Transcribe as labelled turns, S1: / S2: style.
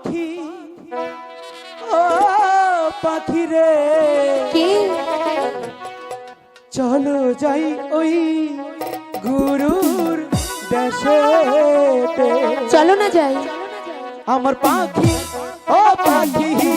S1: পাখি? ও পাখি রে।
S2: কি?
S1: চলো যাই ওই গুরুর দেশে
S2: চলো না যাই।
S1: আমার পাখি ও পাখি।